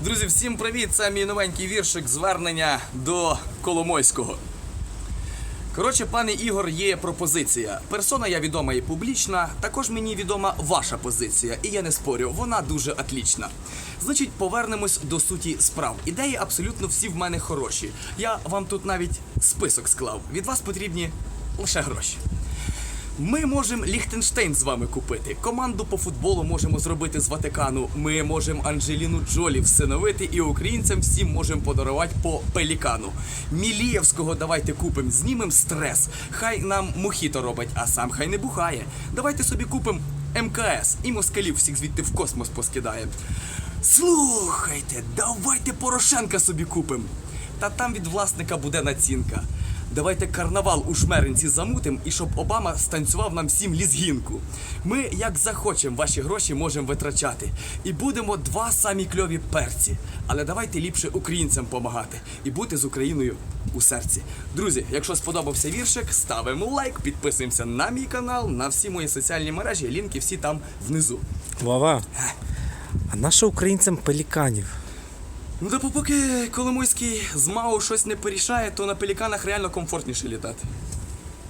Друзі, всім привіт! Це мій новенький віршик звернення до Коломойського. Коротше, пане Ігор, є пропозиція. Персона я відома і публічна. Також мені відома ваша позиція, і я не спорю, вона дуже атлічна. Значить, повернемось до суті справ. Ідеї абсолютно всі в мене хороші. Я вам тут навіть список склав. Від вас потрібні лише гроші. Ми можемо Ліхтенштейн з вами купити. Команду по футболу можемо зробити з Ватикану. Ми можемо Анджеліну Джолі всиновити і українцям всім можемо подарувати по пелікану. Мілієвського давайте купимо, знімемо стрес. Хай нам мохіто робить, а сам хай не бухає. Давайте собі купимо МКС і москалів всіх звідти в космос поскидає. Слухайте, давайте Порошенка собі купимо. Та там від власника буде націнка. Давайте карнавал у Жмеринці замутим і щоб Обама станцював нам всім лізгінку. Ми, як захочемо, ваші гроші можемо витрачати. І будемо два самі кльові перці. Але давайте ліпше українцям помагати і бути з Україною у серці. Друзі, якщо сподобався віршик, ставимо лайк, підписуємося на мій канал, на всі мої соціальні мережі. Лінки всі там внизу. Вова, а нащо українцям пеліканів? Ну та поки Коломойський з МАУ щось не порішає, то на пеліканах реально комфортніше літати.